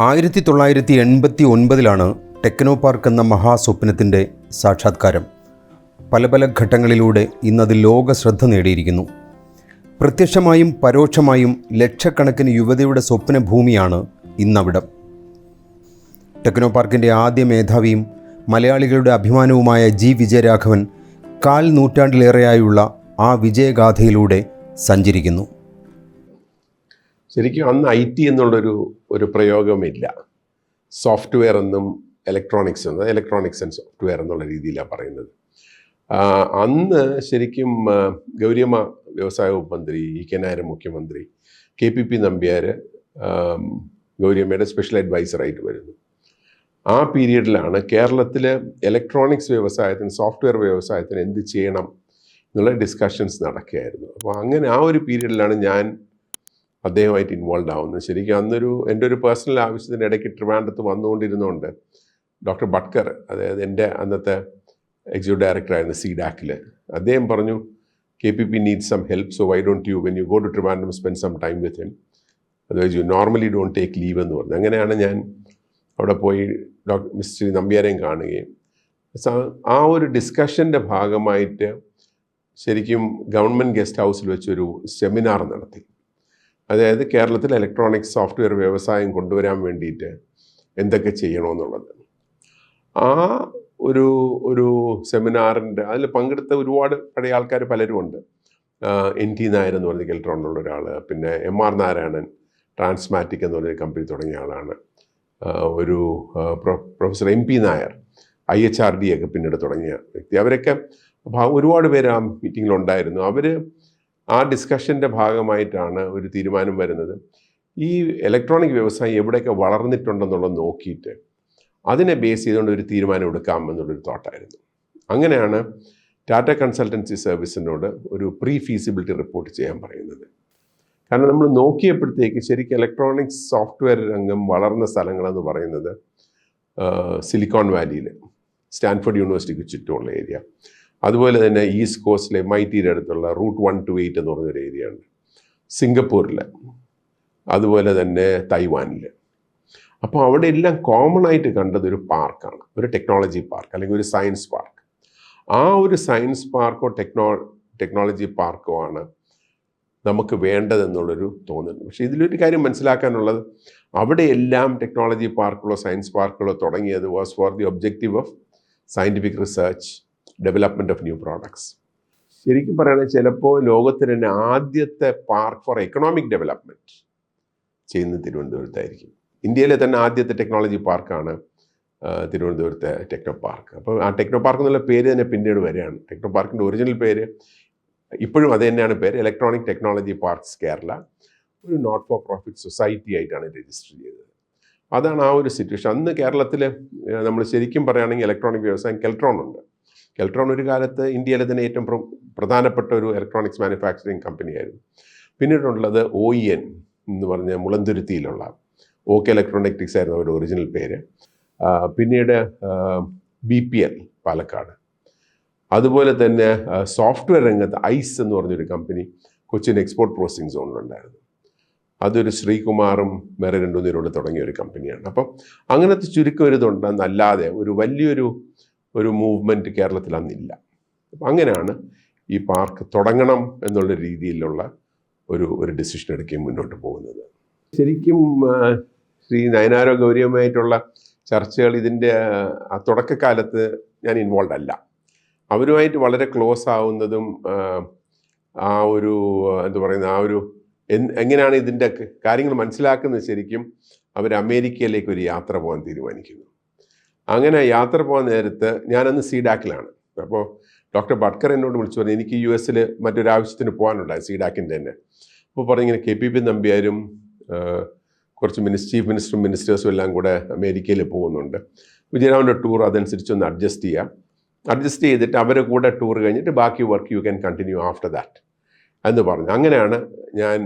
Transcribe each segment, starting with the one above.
ആയിരത്തി തൊള്ളായിരത്തി എൺപത്തി ഒൻപതിലാണ് ടെക്നോ പാർക്ക് എന്ന മഹാസ്വപ്നത്തിന്റെ സാക്ഷാത്കാരം. പല പല ഘട്ടങ്ങളിലൂടെ ഇന്നത് ലോക ശ്രദ്ധ നേടിയിരിക്കുന്നു. പ്രത്യക്ഷമായും പരോക്ഷമായും ലക്ഷക്കണക്കിന് യുവതയുടെ സ്വപ്നഭൂമിയാണ് ഇന്നവിടം. ടെക്നോ പാർക്കിന്റെ ആദ്യ മേധാവിയും മലയാളികളുടെ അഭിമാനവുമായ ജി വിജയരാഘവൻ കാൽ നൂറ്റാണ്ടിലേറെയായുള്ള ആ വിജയഗാഥയിലൂടെ സഞ്ചരിക്കുന്നു. ശരിക്കും അന്ന് ഐ ടി എന്നുള്ളൊരു ഒരു പ്രയോഗമില്ല. സോഫ്റ്റ്വെയർ എന്നും ഇലക്ട്രോണിക്സ് എന്നും ഇലക്ട്രോണിക്സ് ആൻഡ് സോഫ്റ്റ്വെയർ എന്നുള്ള രീതിയിലാണ് പറയുന്നത്. അന്ന് ശരിക്കും ഗൗരിയമ്മ വ്യവസായ വകുപ്പ് മന്ത്രി ഇ കെ നായർ മുഖ്യമന്ത്രി കെ പി പി നമ്പ്യാർ ഗൗരിയമ്മയുടെ സ്പെഷ്യൽ അഡ്വൈസറായിട്ട് വരുന്നു. ആ പീരീഡിലാണ് കേരളത്തിൽ ഇലക്ട്രോണിക്സ് വ്യവസായത്തിന് സോഫ്റ്റ്വെയർ വ്യവസായത്തിന് എന്ത് ചെയ്യണം എന്നുള്ള ഡിസ്കഷൻസ് നടക്കുകയായിരുന്നു. അപ്പോൾ അങ്ങനെ ആ ഒരു പീരീഡിലാണ് ഞാൻ അദ്ദേഹമായിട്ട് ഇൻവോൾവ് ആവുന്നത് ശരിക്കും അന്നൊരു എന്റെ ഒരു പേഴ്സണൽ ആവശ്യത്തിന് ഇടയ്ക്ക് ട്രിവാൻഡ്രത്ത് വന്നുകൊണ്ടിരുന്നുകൊണ്ട് ഡോക്ടർ ബട്കർ അതായത് എന്റെ അന്നത്തെ എക്സിക്യൂട്ടീവ് ഡയറക്ടറായിരുന്നു സി ഡാക്കിൽ അദ്ദേഹം പറഞ്ഞു K P P need some help so why don't you when you go to Trivandrum spend some time with him otherwise you normally don't take leave എന്ന് പറഞ്ഞു. അങ്ങനെയാണ് ഞാൻ അവിടെ പോയി ഡോക്ടർ മിസ്റ്റർ നമ്പ്യാരെയും കാണുകയും. ആ ഒരു ഡിസ്കഷന്റെ ഭാഗമായിട്ട് ശരിക്കും ഗവൺമെന്റ് ഗസ്റ്റ് ഹൗസിൽ വെച്ചൊരു സെമിനാർ നടത്തി. അതായത് കേരളത്തിൽ ഇലക്ട്രോണിക്സ് സോഫ്റ്റ്വെയർ വ്യവസായം കൊണ്ടുവരാൻ വേണ്ടിയിട്ട് എന്തൊക്കെ ചെയ്യണമെന്നുള്ളത്. ആ ഒരു ഒരു സെമിനാറിന്റെ അതിൽ പങ്കെടുത്ത ഒരുപാട് പഴയ ആൾക്കാർ പലരും ഉണ്ട്. എൻ ടി നായർ എന്ന് പറഞ്ഞ ഇലക്ട്രോണിലുള്ള ഒരാൾ പിന്നെ എം ആർ നാരായണൻ ട്രാൻസ്മാറ്റിക് എന്ന് പറഞ്ഞ കമ്പനി തുടങ്ങിയ ആളാണ്. ഒരു professor M P Nair I H R D ഒക്കെ പിന്നീട് തുടങ്ങിയ വ്യക്തി. അവരൊക്കെ ഒരുപാട് പേര് ആ മീറ്റിങ്ങിലുണ്ടായിരുന്നു അവർ ആ ഡിസ്കഷന്റെ ഭാഗമായിട്ടാണ് ഒരു തീരുമാനം വരുന്നത്. ഈ ഇലക്ട്രോണിക് വ്യവസായം എവിടെയൊക്കെ വളർന്നിട്ടുണ്ടെന്നുള്ളത് നോക്കിയിട്ട് അതിനെ ബേസ് ചെയ്തുകൊണ്ട് ഒരു തീരുമാനം എടുക്കാം എന്നുള്ളൊരു തോട്ടായിരുന്നു അങ്ങനെയാണ് ടാറ്റ കൺസൾട്ടൻസി സർവീസിനോട് ഒരു പ്രീ ഫീസിബിലിറ്റി റിപ്പോർട്ട് ചെയ്യാൻ പറയുന്നത്. കാരണം നമ്മൾ നോക്കിയപ്പോഴത്തേക്ക് ശരിക്കും ഇലക്ട്രോണിക്സ് സോഫ്റ്റ്വെയർ രംഗം വളർന്ന സ്ഥലങ്ങളെന്ന് പറയുന്നത് സിലിക്കോൺ വാലിയിൽ സ്റ്റാൻഫോർഡ് യൂണിവേഴ്സിറ്റിക്ക് ചുറ്റുമുള്ള ഏരിയ അതുപോലെ തന്നെ ഈസ്റ്റ് കോസ്റ്റിലെ മൈറ്റിയുടെ അടുത്തുള്ള റൂട്ട് വൺ ടു എയ്റ്റ് എന്ന് പറഞ്ഞൊരു ഏരിയ ഉണ്ട്. സിംഗപ്പൂരിൽ അതുപോലെ തന്നെ തൈവാനിൽ അപ്പോൾ അവിടെ എല്ലാം കോമൺ ആയിട്ട് കണ്ടത് ഒരു പാർക്കാണ് ഒരു ടെക്നോളജി പാർക്ക് അല്ലെങ്കിൽ ഒരു സയൻസ് പാർക്ക് ആ ഒരു സയൻസ് പാർക്കോ ടെക്നോ ടെക്നോളജി പാർക്കോ ആണ് നമുക്ക് വേണ്ടതെന്നുള്ളൊരു തോന്നുന്നു പക്ഷേ ഇതിലൊരു കാര്യം മനസ്സിലാക്കാനുള്ളത് അവിടെ എല്ലാം ടെക്നോളജി പാർക്കുകളോ സയൻസ് പാർക്കുകളോ തുടങ്ങിയത് was for the objective of scientific research development of new products ശരിക്കും പറയുകയാണെങ്കിൽ ചിലപ്പോൾ ലോകത്തിന് തന്നെ ആദ്യത്തെ പാർക്ക് ഫോർ എക്കണോമിക് ഡെവലപ്മെന്റ് ചെയ്യുന്നത് തിരുവനന്തപുരത്തായിരിക്കും. ഇന്ത്യയിലെ തന്നെ ആദ്യത്തെ ടെക്നോളജി പാർക്കാണ് തിരുവനന്തപുരത്തെ ടെക്നോ പാർക്ക് അപ്പോൾ ആ ടെക്നോ പാർക്ക് എന്നുള്ള പേര് തന്നെ പിന്നീട് വരികയാണ്. ടെക്നോ പാർക്കിന്റെ ഒറിജിനൽ പേര് ഇപ്പോഴും അത് തന്നെയാണ് പേര് ഇലക്ട്രോണിക് ടെക്നോളജി പാർക്സ് കേരള ഒരു നോട്ട് ഫോർ പ്രോഫിറ്റ് സൊസൈറ്റി ആയിട്ടാണ് രജിസ്റ്റർ ചെയ്തത്. അതാണ് ആ ഒരു സിറ്റുവേഷൻ അന്ന് കേരളത്തിൽ നമ്മൾ ശരിക്കും പറയുകയാണെങ്കിൽ ഇലക്ട്രോണിക് വ്യവസായം കെൽട്രോൺ ഉണ്ട്. കെൽട്രോൺ ഒരു കാലത്ത് ഇന്ത്യയിലെ തന്നെ ഏറ്റവും പ്ര- പ്രധാനപ്പെട്ട ഒരു ഇലക്ട്രോണിക്സ് മാനുഫാക്ചറിങ് കമ്പനിയായിരുന്നു പിന്നീടുള്ളത് ഒ ഇ എൻ എന്ന് പറഞ്ഞ മുളന്തുരുത്തിയിലുള്ള ഓക്കെ ഇലക്ട്രോണിക്സ് ആയിരുന്നു അവരുടെ ഒറിജിനൽ പേര്. പിന്നീട് ബി പി എൽ പാലക്കാട്. അതുപോലെ തന്നെ സോഫ്റ്റ്വെയർ രംഗത്ത് ഐസ് എന്ന് പറഞ്ഞൊരു കമ്പനി കൊച്ചിൻ എക്സ്പോർട്ട് പ്രോസസിങ് സോണിലുണ്ടായിരുന്നു അതൊരു ശ്രീകുമാറും വേറെ രണ്ടു പേരോട് തുടങ്ങിയ ഒരു കമ്പനിയാണ് അപ്പം അങ്ങനത്തെ ചുരുക്കം ഒരു ഇതുണ്ടെന്നല്ലാതെ ഒരു വലിയൊരു ഒരു മൂവ്മെന്റ് കേരളത്തിൽ അന്നില്ല. അപ്പം അങ്ങനെയാണ് ഈ പാർക്ക് തുടങ്ങണം എന്നുള്ള രീതിയിലുള്ള ഒരു ഒരു ഡിസിഷൻ എടുക്കുകയും മുന്നോട്ട് പോകുന്നത്. ശരിക്കും ശ്രീ നയനാരോ ഗൗരിയമായിട്ടുള്ള ചർച്ചകൾ ഇതിന്റെ തുടക്കക്കാലത്ത് ഞാൻ ഇൻവോൾവ് അല്ല. അവരുമായിട്ട് വളരെ ക്ലോസ് ആവുന്നതും ആ, ഒരു എന്താ പറയുന്ന ആ ഒരു എങ്ങനെയാണ് ഇതിന്റെ കാര്യങ്ങൾ മനസ്സിലാക്കുന്നത് ശരിക്കും അവർ അമേരിക്കയിലേക്ക് ഒരു യാത്ര പോകാൻ തീരുമാനിക്കുന്നു. അങ്ങനെ യാത്ര പോകാൻ നേരത്ത് ഞാനന്ന് സീഡാക്കിലാണ്. അപ്പോൾ ഡോക്ടർ ബട്കർ എന്നോട് വിളിച്ചു പറഞ്ഞു എനിക്ക് യു എസിൽ മറ്റൊരാവശ്യത്തിന് പോകാനുണ്ടായി സീഡാക്കിന്റെ തന്നെ. അപ്പോൾ പറഞ്ഞു ഇങ്ങനെ കെ പി പി നമ്പ്യാരും കുറച്ച് മിനിസ് ചീഫ് മിനിസ്റ്ററും മിനിസ്റ്റേഴ്സും എല്ലാം കൂടെ അമേരിക്കയിൽ പോകുന്നുണ്ട്. വിജയരാമന്റെ ടൂർ അതനുസരിച്ച് ഒന്ന് അഡ്ജസ്റ്റ് ചെയ്യാം. അഡ്ജസ്റ്റ് ചെയ്തിട്ട് അവരെ കൂടെ ടൂർ കഴിഞ്ഞിട്ട് ബാക്കി work you can continue after that എന്ന് പറഞ്ഞു. അങ്ങനെയാണ് ഞാൻ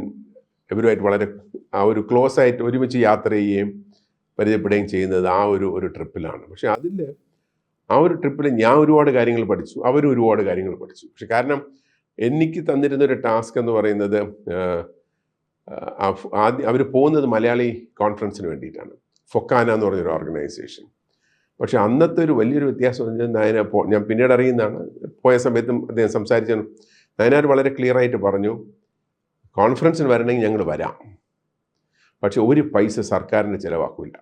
ഇവരുമായിട്ട് വളരെ ആ ഒരു ക്ലോസ് ആയിട്ട് ഒരുമിച്ച് യാത്ര ചെയ്യുകയും പരിചയപ്പെടുകയും ചെയ്യുന്നത് ആ ഒരു ഒരു ട്രിപ്പിലാണ്. പക്ഷെ അതിൽ ആ ഒരു ട്രിപ്പിൽ ഞാൻ ഒരുപാട് കാര്യങ്ങൾ പഠിച്ചു. അവരും ഒരുപാട് കാര്യങ്ങൾ പഠിച്ചു. പക്ഷെ കാരണം എനിക്ക് തന്നിരുന്ന ഒരു ടാസ്ക് എന്ന് പറയുന്നത് ആദ്യം അവർ പോകുന്നത് മലയാളി കോൺഫറൻസിന് വേണ്ടിയിട്ടാണ്. ഫൊക്കാന എന്ന് പറഞ്ഞൊരു ഓർഗനൈസേഷൻ. പക്ഷെ അന്നത്തെ ഒരു വലിയൊരു വ്യത്യാസം നയന ഞാൻ പിന്നീട് അറിയുന്നതാണ്. പോയ സമയത്തും അദ്ദേഹം സംസാരിച്ചു നയനാർ വളരെ ക്ലിയർ ആയിട്ട് പറഞ്ഞു കോൺഫറൻസിന് വരണമെങ്കിൽ ഞങ്ങൾ വരാം. പക്ഷെ ഒരു പൈസ സർക്കാരിന് ചിലവാക്കില്ല.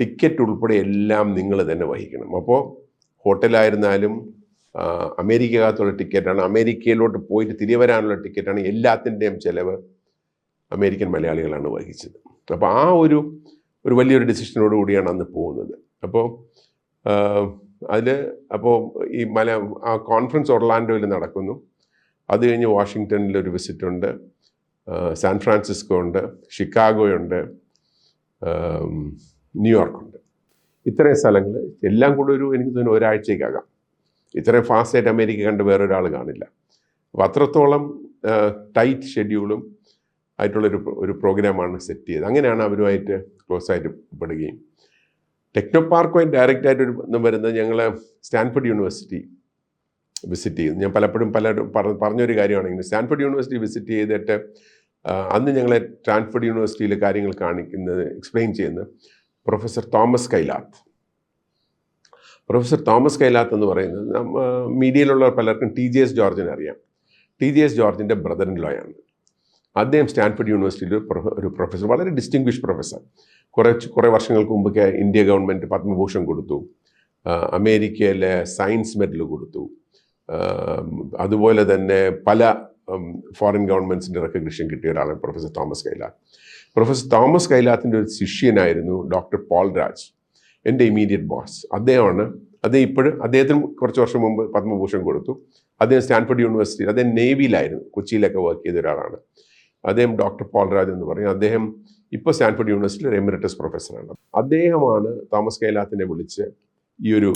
ടിക്കറ്റ് ഉൾപ്പെടെ എല്ലാം നിങ്ങൾ തന്നെ വഹിക്കണം. അപ്പോൾ ഹോട്ടലായിരുന്നാലും അമേരിക്കകത്തുള്ള ടിക്കറ്റാണ് അമേരിക്കയിലോട്ട് പോയിട്ട് തിരികെ വരാനുള്ള ടിക്കറ്റാണ് എല്ലാത്തിന്റെയും ചിലവ് അമേരിക്കൻ മലയാളികളാണ് വഹിച്ചത്. അപ്പോൾ ആ ഒരു ഒരു വലിയൊരു ഡിസിഷനോട് കൂടിയാണ് അന്ന് പോകുന്നത്. അപ്പോൾ അതിൽ അപ്പോൾ ഈ മല ആ കോൺഫറൻസ് ഒർലാൻഡോയിൽ നടക്കുന്നു. അത് കഴിഞ്ഞ് വാഷിങ്ടണിൽ ഒരു വിസിറ്റ് ഉണ്ട്. സാൻ ഫ്രാൻസിസ്കോ ഉണ്ട് ഷിക്കാഗോ ഉണ്ട് ആം, ന്യൂയോർക്ക് ഉണ്ട് ഇത്രയും സ്ഥലങ്ങൾ എല്ലാം കൂടെ ഒരു എനിക്ക് തോന്നുന്നു ഒരാഴ്ചയ്ക്കാകാം. ഇത്രയും ഫാസ്റ്റായിട്ട് അമേരിക്ക കണ്ട് വേറൊരാൾ കാണില്ല. അപ്പോൾ അത്രത്തോളം ടൈറ്റ് ഷെഡ്യൂളും ആയിട്ടുള്ളൊരു ഒരു പ്രോഗ്രാമാണ് സെറ്റ് ചെയ്തത്. അങ്ങനെയാണ് അവരുമായിട്ട് ക്ലോസ് ആയിട്ട് പെടുകയും. ടെക്നോ പാർക്കുമായി ഡയറക്റ്റ് ആയിട്ട് ഒരു വരുന്നത് ഞങ്ങൾ സ്റ്റാൻഫോർഡ് യൂണിവേഴ്സിറ്റി വിസിറ്റ് ചെയ്യുന്നു. ഞാൻ പലപ്പോഴും പല പറ- പറഞ്ഞൊരു കാര്യമാണെങ്കിൽ സ്റ്റാൻഫോർഡ് യൂണിവേഴ്സിറ്റി വിസിറ്റ് ചെയ്തിട്ട് അന്ന് ഞങ്ങളെ സ്റ്റാൻഫോർഡ് യൂണിവേഴ്സിറ്റിയിലെ കാര്യങ്ങൾ കാണിക്കുന്നത് എക്സ്പ്ലെയിൻ ചെയ്യുന്നത് professor Thomas Kailath. Professor Thomas Kailath എന്ന് പറയുന്നത് മീഡിയയിലുള്ള പലർക്കും ടി ജി എസ് ജോർജിനെ അറിയാം. ടി ജി എസ് ജോർജിന്റെ ബ്രദർ ഇൻ ലോയാണ്. അദ്ദേഹം സ്റ്റാൻഫോർഡ് യൂണിവേഴ്സിറ്റിയിൽ ഒരു പ്രൊഫസർ വളരെ ഡിസ്റ്റിങ്വിഷ് പ്രൊഫസർ. കുറേ കുറേ വർഷങ്ങൾക്ക് മുമ്പൊക്കെ ഇന്ത്യ ഗവൺമെന്റ് പത്മഭൂഷൺ കൊടുത്തു. അമേരിക്കയിലെ സയൻസ് മെഡൽ കൊടുത്തു. അതുപോലെ തന്നെ പല ഫോറിൻ ഗവൺമെന്റ്സിന്റെ റെക്കഗ്നിഷൻ കിട്ടിയ ഒരാളാണ് professor Thomas Kailath. Professor Thomas കൈലാത്തിന്റെ ഒരു ശിഷ്യനായിരുന്നു ഡോക്ടർ പോൾ രാജ് എന്റെ ഇമീഡിയറ്റ് ബോസ് അദ്ദേഹമാണ് അദ്ദേഹം ഇപ്പോഴും അദ്ദേഹത്തിന് കുറച്ച് വർഷം മുമ്പ് പത്മഭൂഷൺ കൊടുത്തു. അദ്ദേഹം സ്റ്റാൻഫോർഡ് യൂണിവേഴ്സിറ്റി അദ്ദേഹം നേവിയിലായിരുന്നു കൊച്ചിയിലൊക്കെ വർക്ക് ചെയ്ത ഒരാളാണ്. അദ്ദേഹം ഡോക്ടർ പോൾ രാജ് എന്ന് പറയും. അദ്ദേഹം ഇപ്പോൾ സ്റ്റാൻഫോർഡ് യൂണിവേഴ്സിറ്റിയിൽ എമിററ്റസ് പ്രൊഫസറാണ് അദ്ദേഹമാണ് തോമസ് കൈലാത്തിനെ വിളിച്ച് ഈ ഒരു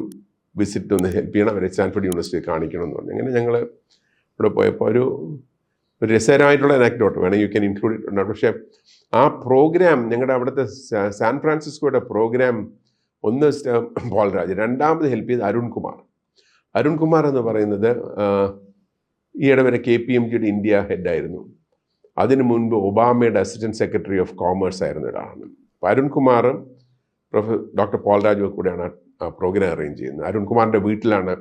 വിസിറ്റ് ഒന്ന് ഹെൽപ്പ് ചെയ്യണം അവരെ സ്റ്റാൻഫോർഡ് യൂണിവേഴ്സിറ്റി കാണിക്കണം എന്ന് പറഞ്ഞു. അങ്ങനെ ഞങ്ങൾ ഇവിടെ പോയപ്പോൾ ഒരു ഒരു രസകരമായിട്ടുള്ള അനാക്ടോട്ട് വേണം. യു ക്യാൻ ഇൻക്ലൂഡ് ഇറ്റ് ഇട്ടുണ്ട് പക്ഷേ ആ പ്രോഗ്രാം ഞങ്ങളുടെ അവിടുത്തെ സാൻ ഫ്രാൻസിസ്കോയുടെ പ്രോഗ്രാം ഒന്ന് ബോൾരാജ് രണ്ടാമത് ഹെൽപ്പ് ചെയ്ത് അരുൺകുമാർ അരുൺ കുമാർ എന്ന് പറയുന്നത് ഈയിടെ വരെ കെ പി എം ജിയുടെ ഇന്ത്യ ഹെഡായിരുന്നു അതിനു മുൻപ് ഒബാമയുടെ അസിസ്റ്റന്റ് സെക്രട്ടറി ഓഫ് കോമേഴ്സ് ആയിരുന്നു ഒരാളാണ്. അപ്പോൾ അരുൺകുമാറും പ്രൊഫ ഡോക്ടർ പോൾ രാജുവും കൂടെയാണ് ആ പ്രോഗ്രാം അറേഞ്ച് ചെയ്യുന്നത്. അരുൺകുമാറിന്റെ വീട്ടിലാണ്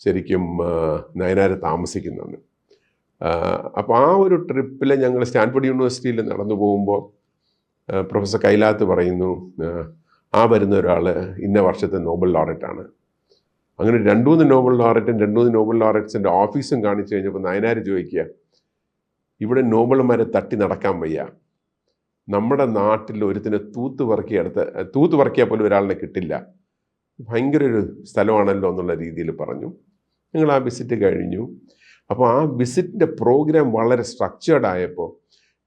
ശരിക്കും നയനാരെ നയനാർ താമസിക്കുന്നത് അപ്പോൾ ആ ഒരു ട്രിപ്പിൽ ഞങ്ങൾ സ്റ്റാൻഫോർഡ് യൂണിവേഴ്സിറ്റിയിൽ നടന്നു പോകുമ്പോൾ പ്രൊഫസർ കൈലാത്ത് പറയുന്നു ആ, വരുന്ന ഒരാൾ ഇന്ന വർഷത്തെ നോബൽ ലോററ്റാണ്. അങ്ങനെ രണ്ടു മൂന്ന് നോബൽ ലോററ്റും രണ്ടു മൂന്ന് നോബൽ ലോററ്റ്സിന്റെ ഓഫീസും കാണിച്ചു കഴിഞ്ഞപ്പോൾ നയനാർ ചോദിക്കുക ഇവിടെ നോബൽമാരെ തട്ടി നടക്കാൻ വയ്യ. നമ്മുടെ നാട്ടിൽ ഒരുത്തിന് തൂത്ത് പറക്കി അടുത്ത് തൂത്ത് പറക്കിയാൽ പോലും ഒരാളിനെ കിട്ടില്ല. ഭയങ്കര ഒരു സ്ഥലമാണല്ലോ എന്നുള്ള രീതിയിൽ പറഞ്ഞു. ഞങ്ങൾ ആ വിസിറ്റ് കഴിഞ്ഞു. അപ്പോൾ ആ വിസിറ്റിന്റെ പ്രോഗ്രാം വളരെ സ്ട്രക്ചേർഡ് ആയപ്പോൾ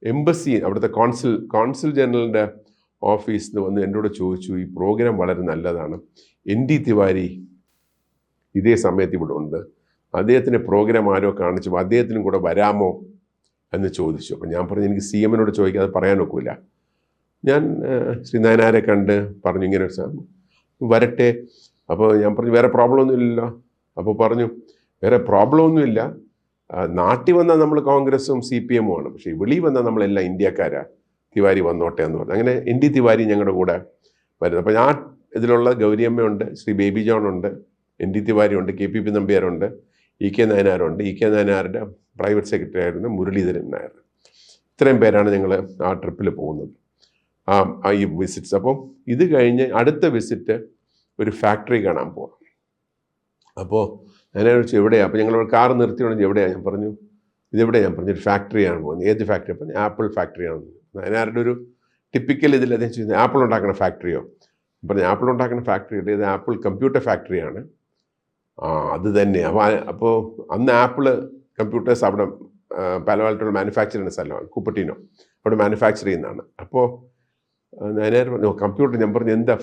എംബസി അവിടുത്തെ കോൺസിൽ കോൺസിൽ ജനറലിന്റെ ഓഫീസിൽ നിന്ന് വന്ന് എന്നോട് ചോദിച്ചു ഈ പ്രോഗ്രാം വളരെ നല്ലതാണ്. എൻ ഡി തിവാരി ഇതേ സമയത്ത് ഇവിടെ ഉണ്ട്. അദ്ദേഹത്തിന്റെ പ്രോഗ്രാം ആരോ കാണിച്ചു അദ്ദേഹത്തിനും കൂടെ വരാമോ എന്ന് ചോദിച്ചു. അപ്പം ഞാൻ പറഞ്ഞു എനിക്ക് സി എമ്മിനോട് ചോദിക്കാതെ പറയാൻ ഒക്കില്ല ഞാൻ ശ്രീനാരായണനെ കണ്ട് പറഞ്ഞു ഇങ്ങനെ വരട്ടെ. അപ്പോൾ ഞാൻ പറഞ്ഞു വേറെ പ്രോബ്ലം ഒന്നും ഇല്ലല്ലോ. അപ്പോൾ പറഞ്ഞു വേറെ പ്രോബ്ലം ഒന്നുമില്ല നാട്ടിൽ വന്നാൽ നമ്മൾ കോൺഗ്രസും സി പി എമ്മും ആണ്. പക്ഷേ വെളിയിൽ വന്നാൽ നമ്മളെല്ലാം ഇന്ത്യക്കാരാ. തിവാരി വന്നോട്ടെ എന്ന് പറഞ്ഞു. അങ്ങനെ എൻ ഡി തിവാരി ഞങ്ങളുടെ കൂടെ വരുന്നത് അപ്പോൾ ഞാൻ ഇതിലുള്ള ഗൗരിയമ്മയുണ്ട് ശ്രീ ബേബി ജോൺ ഉണ്ട് എൻ ഡി തിവാരി ഉണ്ട് കെ പി പി നമ്പ്യാരുണ്ട് ഇ കെ നയനാരുണ്ട് ഇ കെ നായനാരുടെ പ്രൈവറ്റ് സെക്രട്ടറി ആയിരുന്നു മുരളീധരൻ നായർ. ഇത്രയും പേരാണ് ഞങ്ങൾ ആ ട്രിപ്പിൽ പോകുന്നത്. ആ ഈ വിസിറ്റ്സ് അപ്പം ഇത് കഴിഞ്ഞ് അടുത്ത വിസിറ്റ് ഒരു ഫാക്ടറി കാണാൻ പോവാം. അപ്പോൾ ഞാൻ ചോദിച്ചു എവിടെയാണ് അപ്പോൾ ഞങ്ങൾ കാർ നിർത്തിയോണ്ട് എവിടെയാണ് ഞാൻ പറഞ്ഞു ഇതെവിടെയാണ് ഞാൻ പറഞ്ഞു ഒരു ഫാക്ടറിയാണ് പോകുന്നത്. ഏത് ഫാക്ടറി പറഞ്ഞു ആപ്പിൾ ഫാക്ടറിയാണ് അതിനാരുടെ ഒരു ടിപ്പിക്കൽ ഇതിൽ അദ്ദേഹം ചെയ്യുന്നത് ആപ്പിൾ ഉണ്ടാക്കുന്ന ഫാക്ടറിയോ പറഞ്ഞു ആപ്പിൾ ഉണ്ടാക്കുന്ന ഫാക്ടറി അല്ലേ ഇത് ആപ്പിൾ കമ്പ്യൂട്ടർ ഫാക്ടറിയാണ് ആ അത് തന്നെ അപ്പോൾ അപ്പോൾ അന്ന് ആപ്പിൾ കമ്പ്യൂട്ടേഴ്സ് അവിടെ പലവായിട്ടുള്ള മാനുഫാക്ചർ ചെയ്യുന്ന സ്ഥലമാണ് കൂപ്പട്ടീനോ. അവിടെ മാനുഫാക്ചർ ചെയ്യുന്നതാണ്. അപ്പോൾ ഞാൻ പറഞ്ഞു കമ്പ്യൂട്ടർ ഞാൻ പറഞ്ഞു എന്താ?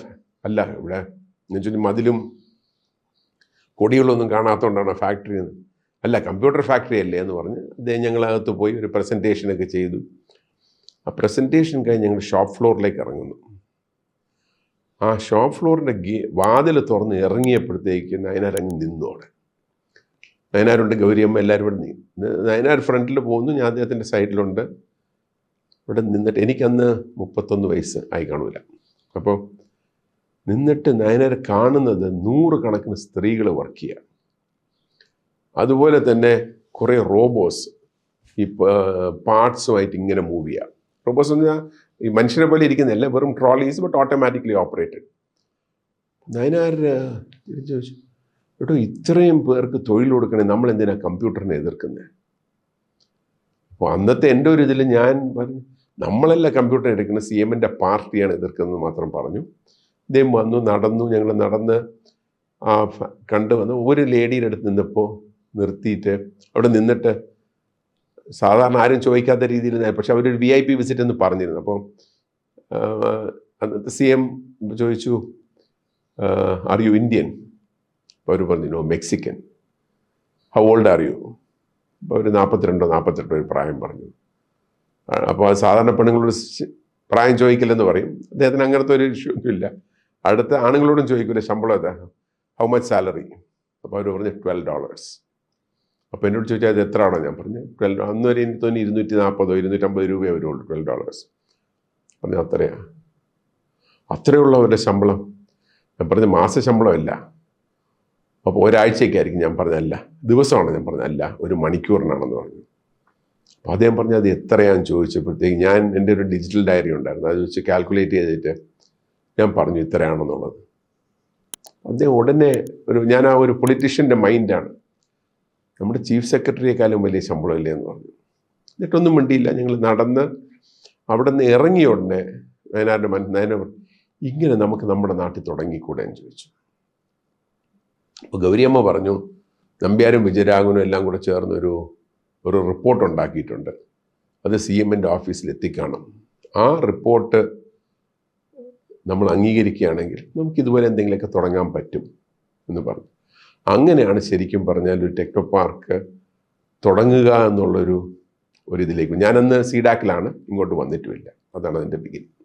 അല്ല ഇവിടെ ഞാൻ ചോദിച്ചു മതിലും കൊടികളൊന്നും കാണാത്തതുകൊണ്ടാണ് ഫാക്ടറി അല്ല കമ്പ്യൂട്ടർ ഫാക്ടറി അല്ലേ എന്ന് പറഞ്ഞ് അദ്ദേഹം ഞങ്ങളകത്ത് പോയി ഒരു പ്രസന്റേഷനൊക്കെ ചെയ്തു. ആ പ്രസന്റേഷൻ കഴിഞ്ഞ് ഞങ്ങൾ ഷോപ്പ് ഫ്ലോറിലേക്ക് ഇറങ്ങുന്നു. ആ ഷോപ്പ് ഫ്ലോറിന്റെ ഗേ വാതിൽ തുറന്ന് ഇറങ്ങിയപ്പോഴത്തേക്ക് നയനാരങ്ങ് നിന്നു അവിടെ. നയനാരുണ്ട് ഗൗരിയമ്മ എല്ലാവരും ഇവിടെ നയനാർ ഫ്രണ്ടിൽ പോകുന്നു ഞാൻ അദ്ദേഹത്തിന്റെ സൈഡിലുണ്ട്. ഇവിടെ നിന്നിട്ട് എനിക്കന്ന് മുപ്പത്തൊന്ന് വയസ്സ് ആയി കാണൂല. അപ്പോൾ നിന്നിട്ട് നയനരെ കാണുന്നത് നൂറുകണക്കിന് സ്ത്രീകൾ വർക്ക് ചെയ്യുക അതുപോലെ തന്നെ കുറേ റോബോസ് ഈ പാർട്സുമായിട്ട് ഇങ്ങനെ മൂവ് ചെയ്യുക റോബോസ് എന്ന് പറഞ്ഞാൽ ഈ മനുഷ്യനെ പോലെ ഇരിക്കുന്നതല്ല വെറും trolleys but automatically operated Nayanar തിരിച്ചു ചോദിച്ചു. കേട്ടോ ഇത്രയും പേർക്ക് തൊഴിൽ കൊടുക്കണേ നമ്മൾ എന്തിനാ കമ്പ്യൂട്ടറിനെ എതിർക്കുന്നത് അപ്പോൾ അന്നത്തെ എന്റെ ഒരു ഇതിൽ ഞാൻ പറഞ്ഞു നമ്മളല്ല കമ്പ്യൂട്ടർ എടുക്കുന്നത് സി എമ്മിന്റെ പാർട്ടിയാണ് എതിർക്കുന്നത് മാത്രം പറഞ്ഞു. ഇദ്ദേഹം വന്നു നടന്നു ഞങ്ങൾ നടന്ന് ആ കണ്ടു വന്ന് ഒരു ലേഡിയുടെ അടുത്ത് നിന്നപ്പോൾ നിർത്തിയിട്ട് അവിടെ നിന്നിട്ട് സാധാരണ ആരും ചോദിക്കാത്ത രീതിയിൽ പക്ഷെ അവരൊരു വി ഐ പി വിസിറ്റ് എന്ന് പറഞ്ഞിരുന്നു. അപ്പോൾ അന്നത്തെ സി എം ചോദിച്ചു ആർ യു ഇന്ത്യൻ അപ്പോൾ അവർ പറഞ്ഞു no Mexican how old are you അപ്പോൾ ഒരു നാൽപ്പത്തിരണ്ടോ നാൽപ്പത്തെട്ടോ ഒരു പ്രായം പറഞ്ഞു. അപ്പോൾ സാധാരണ പെണ്ണുങ്ങളോട് പ്രായം ചോദിക്കില്ലെന്ന് പറയും. അദ്ദേഹത്തിന് അങ്ങനത്തെ ഒരു ഇഷ്യൂ ഒന്നുമില്ല. അടുത്ത ആണുങ്ങളോടും ചോദിക്കില്ല ശമ്പളം എന്താ ഹൗ മച്ച് സാലറി അപ്പോൾ അവർ പറഞ്ഞു ട്വൽവ് ഡോളേഴ്സ് അപ്പോൾ എന്നോട് ചോദിച്ചാൽ അത് എത്ര ആണോ ഞാൻ പറഞ്ഞു ട്വൽവ് അന്ന് വരെ എനിക്ക് തോന്നി ഇരുന്നൂറ്റി നാൽപ്പതോ ഇരുന്നൂറ്റമ്പത് രൂപയേ വരുള്ളൂ ട്വൽവ് ഡോളേഴ്സ് പറഞ്ഞു അത്രയാ. അത്രയുള്ള അവരുടെ ശമ്പളം. ഞാൻ പറഞ്ഞ മാസ ശമ്പളമല്ല അപ്പോൾ ഒരാഴ്ചയ്ക്കായിരിക്കും ഞാൻ പറഞ്ഞല്ല ദിവസമാണ്. ഞാൻ പറഞ്ഞല്ല ഒരു മണിക്കൂറിനാണെന്ന് പറഞ്ഞു. അപ്പോൾ അദ്ദേഹം പറഞ്ഞു അത് എത്രയാണെന്ന് ചോദിച്ചപ്പോഴത്തേക്ക് ഞാൻ എന്റെ ഒരു ഡിജിറ്റൽ ഡയറി ഉണ്ടായിരുന്നു. അത് വെച്ച് കാൽക്കുലേറ്റ് ചെയ്തിട്ട് ഞാൻ പറഞ്ഞു ഇത്രയാണെന്നുള്ളത്. അദ്ദേഹം ഉടനെ ഒരു ഞാൻ ആ ഒരു പൊളിറ്റീഷ്യന്റെ മൈൻഡാണ് നമ്മുടെ ചീഫ് സെക്രട്ടറിയെക്കാളും വലിയ ശമ്പളമില്ലേ എന്ന് പറഞ്ഞു. എന്നിട്ടൊന്നും മിണ്ടിയില്ല. ഞങ്ങൾ നടന്ന് അവിടെ നിന്ന് ഇറങ്ങിയ ഉടനെ നയനാരുടെ മന നയന ഇങ്ങനെ നമുക്ക് നമ്മുടെ നാട്ടിൽ തുടങ്ങിക്കൂടെ എന്ന് ചോദിച്ചു. അപ്പോൾ ഗൗരിയമ്മ പറഞ്ഞു നമ്പ്യാരും വിജയരാഘവനും എല്ലാം കൂടെ ചേർന്നൊരു ഒരു റിപ്പോർട്ട് ഉണ്ടാക്കിയിട്ടുണ്ട്. അത് സി എമ്മിന്റെ ഓഫീസിൽ എത്തിക്കണം. ആ റിപ്പോർട്ട് നമ്മൾ അംഗീകരിക്കുകയാണെങ്കിൽ നമുക്ക് ഇതുപോലെ എന്തെങ്കിലുമൊക്കെ തുടങ്ങാൻ പറ്റും എന്ന് പറഞ്ഞു. അങ്ങനെയാണ് ശരിക്കും പറഞ്ഞാൽ ഒരു ടെക്നോ പാർക്ക് തുടങ്ങുക എന്നുള്ളൊരു ഒരു ഇതിലേക്ക്. ഞാനന്ന് സീഡാക്കിലാണ് ഇങ്ങോട്ട് വന്നിട്ടുമില്ല. അതാണ് അതിന്റെ ബിഗിനിങ്